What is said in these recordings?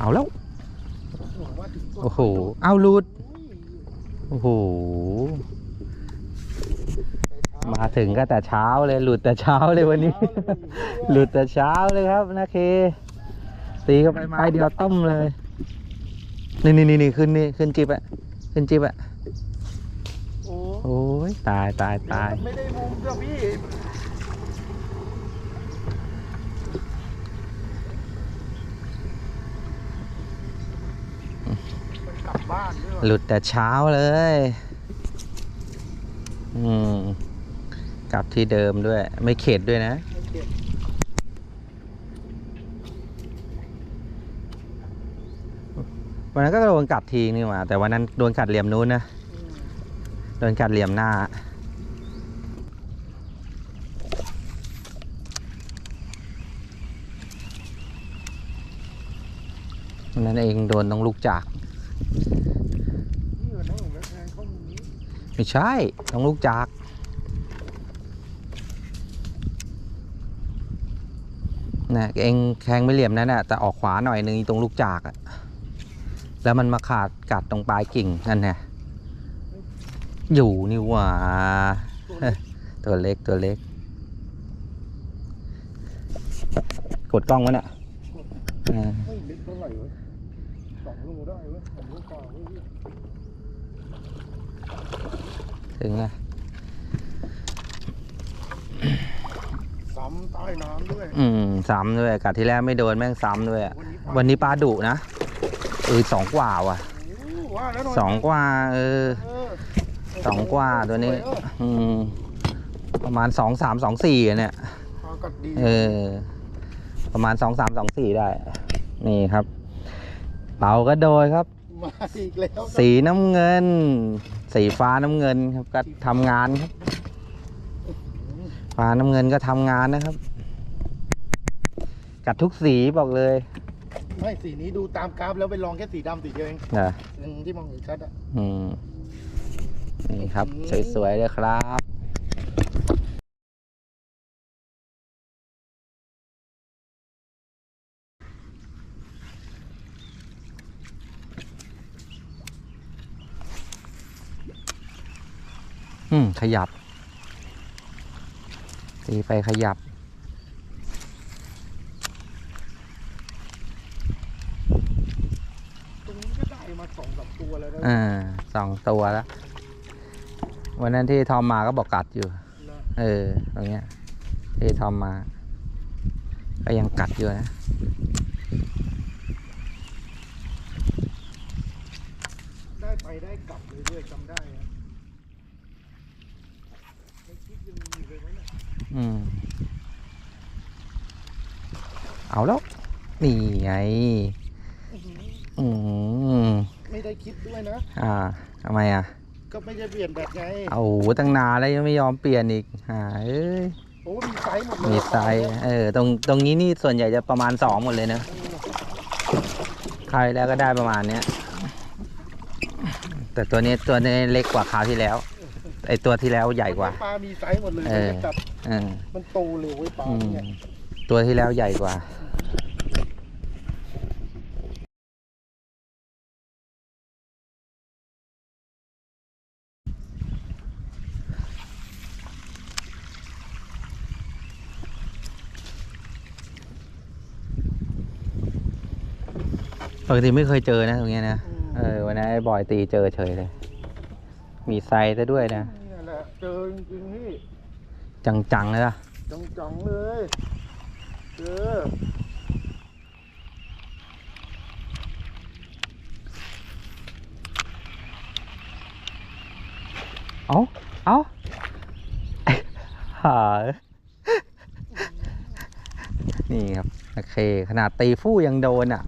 เอาแล้วผมว่าถึงตัวโอ้โห เอาหลุดโอ้โห มาถึงก็แต่เช้าเลย หลุดแต่เช้าเลยวันนี้ หลุดแต่เช้าเลยครับนะเค ตีก็ไปเดียวต้มเลยนี่นี่นี่นี่ขึ้นนี่ขึ้นจิบอะขึ้นจิบอะโอ้โอ้ยตายตายตายไม่ได้มุมเจ้าพี่มันกลั บ้านด้วยหลุดแต่เช้าเลย อืม กลับที่เดิมด้วย ไม่เข็ดด้วยนะ วันนั้นก็โดนกัดทีนี่หว่า แต่วันนั้นโดนกัดเหลี่ยมนู้นนะ โดนกัดเหลี่ยมหน้าวันนั้นเองโดนต้องลูกจาก นี่เหรอน้องผมแทงเข้ามุมนี้ ไม่ใช่ ต้องลูกจาก นะเองแทงไม่เหลี่ยมนั่นน่ะแต่ออกขวาหน่อยนึงตรงลูกจากอะแล้วมันมาขาดกัดตรงปลายกิ่งนั่นไงอยู่นี่หว่า ตัวเล็กตัวเล็ก กดกล้องไว้น่ะอ่าเฮ้ยเล็กเท่าไหร่เว้ยสองโลได้เว้ยสองโลกว่าเว้ย ถึงละซ้ำใต้น้ำด้วย อืมซ้ำด้วยกัดที่แรกไม่โดนแม่งซ้ำด้วยอะวัวันนี้ปลาดุนะเออสองกว่าว่ะโอ้ว่าแล้วหน่อยสองกว่าเออเออสองกว่าตัวนี้สยเอออืมประมาณสองสามสองสี่อะเนี่ยปลากัดดีเออประมาณสองสามสองสี่ได้ นี่ครับเต่าก็โดยครับมาอีกแล้วสีน้ำเงิน สีฟ้าน้ำเงินครับก็ทำงานครับ ฟ้าน้ำเงินก็ทำงานนะครับ กัดทุกสีบอกเลย ไม่สีนี้ดูตามกราฟแล้วไปลองแค่สีดำสีเดียวเองนะอืมที่มองเห็นชัดอะอืมนี่ครับอืมสวยๆเลยครับ อืม ขยับ ตีไปขยับ ตรงนี้ก็ได้มาสองสามตัวแล้วนะอ่าสองตัวแล้ว วันนั้นที่ทอมมาก็บอกกัดอยู่นะเออ ตรงเนี้ยที่ทอมมา ก็ยังกัดอยู่นะ ได้ไปได้กลับเลยด้วยจำได้นะไม่คิดยังมีเลยไหมเนี่ย อืม เอาแล้ว นี่ไงอื้อหืออืม ไม่ได้คิดด้วยนะ อ่าทำไมอะ ก็ไม่ได้เปลี่ยนแบบไงเอาโหตั้งนานแล้วยังไม่ยอมเปลี่ยนอีกอ่าเอ้ย โอ้มีไซส์หมดเลยมีไซส์เออ ตรง ตรงนี้นี่ส่วนใหญ่จะประมาณสองหมดเลยนะคราวที่แล้วก็ได้ประมาณเนี้ย แต่ตัวนี้ตัวนี้เล็กกว่าคราวที่แล้ว ไอตัวที่แล้วใหญ่กว่า ปลา มีไซส์หมดเลยเออ จับเออมันโตเร็วไว้ยปลาอืมเนี่ยตัวที่แล้วใหญ่กว่า ปกติไม่เคยเจอนะตรงเนี้ยนะ เออวันนั้นไอ้บอยตีเจอเฉยเลย มีไซส์ซะด้วยนะ นี่แหละเจอจริงๆนี่จังๆเลยล่ะ จังๆเลยเจอเอาเอาหานี่ครับ โอเค ขนาดตีฟู่ยังโดนอะ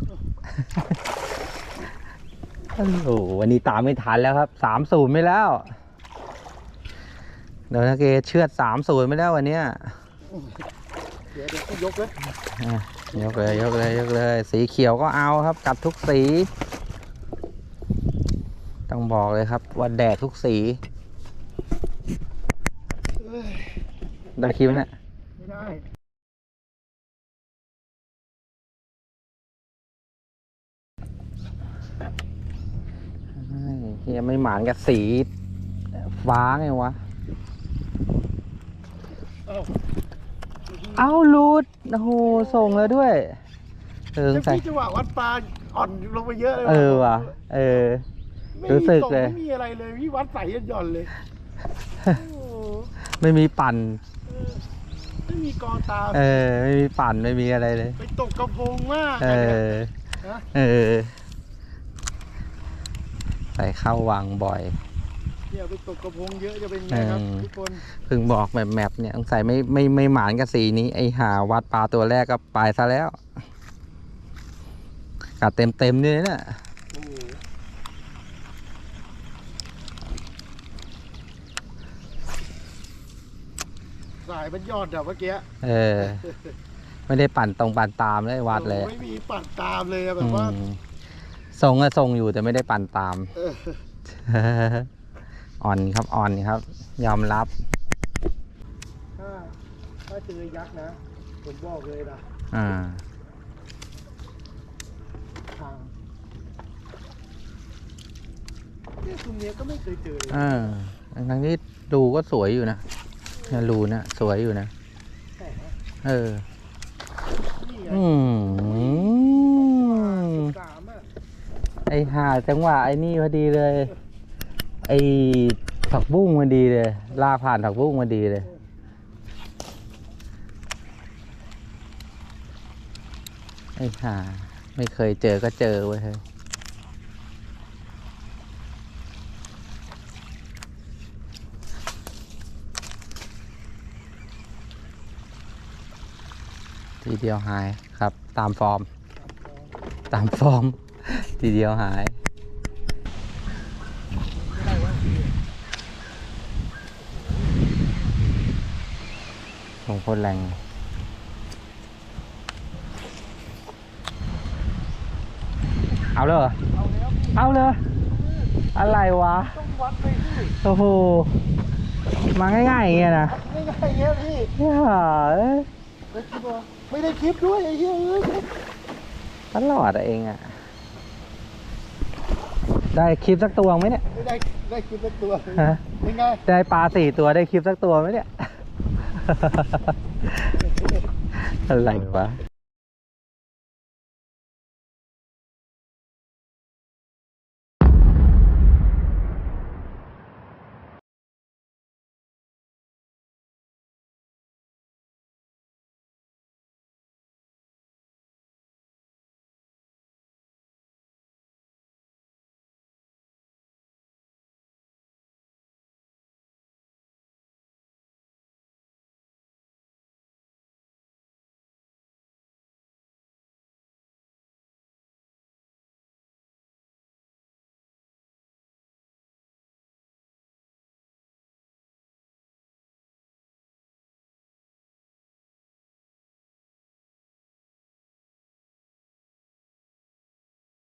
โอ้โหวันนี้ตามไม่ทันแล้วครับสามศูนย์ไม่แล้วโดนโอเคเชือดสามศูนย์ไม่แล้ววันเนี้ยเดี๋ยวเดี๋ยวกูยกเลยอะยกเลยยกเลยยกเลย สีเขียวก็เอาครับกัดทุกสี ต้องบอกเลยครับว่าแดกทุกสีเอ้ยได้คิวนะไม่ได้ เฮียไม่หมานกับสี ฟ้าไงวะ เอ้าเอ้าหลุดโอ้โหส่งแล้วด้วย เออสงสัยพี่จังหวะวัดปลาอ่อนลงไปเยอะเลยเออว่ะ เออไม่รู้มีสึกส่งเลย ไม่มีอะไรเลยพี่วัดใส่หย่อนๆเลยโอ้โหไม่มีปั่นเออไม่มีกอตามเออ ไม่มีปั่นไม่มีอะไรเลย ไปตกกระพงมาก เออะเนี่ยอนะเออ ใส่เข้าวังบ่อยเนี่ยไปตกกระพงเยอะจะเป็นไงครับเออทุกคนเพิ่งบอกแมปแมปเนี่ยสงสัยไม่ไม่ไม่หมานกับสีนี้ ไอหาวัดปลาตัวแรกก็ไปซะแล้วกัดเต็มเต็มๆนี่นะโอ้โหสายมันยอดอะเมื่อกี้เออ ไม่ได้ปั่นตรงปั่นตามเลยวัดเลยโอ้โหไม่มีปัดตามเลยอะแบบว่าอืม ทรงก็ทรงอยู่แต่ไม่ได้ปั่นตามเอออ่อนครับอ่อนครับ ยอมรับ ถ้าถ้าเจอยักษ์นะ ผมบอกเลยนะอ่าทางเนี่ยคุณเนี้ยก็ไม่เคยเจอเลยอ่าทั้งที่รูก็สวยอยู่นะเนี่ยรูนะสวยอยู่นะ แต่ว่าเออ นี่ไงอืม สามอะ ไอหาจังหวะไอ้นี่พอดีเลย ไอผักบุ้งมาดีเลยลากผ่านผักบุ้งมาดีเลยไอ้หาไม่เคยเจอก็เจอเว้ยเฮ้ยทีเดียวหายครับ ตามฟอร์ม ตามฟอร์ม ทีเดียวหายลงโคตรแรงเอาเลยเหรอเอาแล้วพี่เอาเลยอะไรวะ ต้องวัดเลยพี่โอ้โห มาง่ายๆอย่างเงี้ยนะไม่ไงเงี้ยพี่เฮ้ยเอ้ยไม่คิดว่าไม่ได้คลิปด้วยไอ้เหี้ยเอ้ยตลอดอะเองอะ ได้คลิปสักตัวไหมเนี่ย ไม่ได้ได้คลิปสักตัวฮะไม่ไงได้ปลาสี่ตัวได้คลิปสักตัวไหมเนี่ย อะไรวะ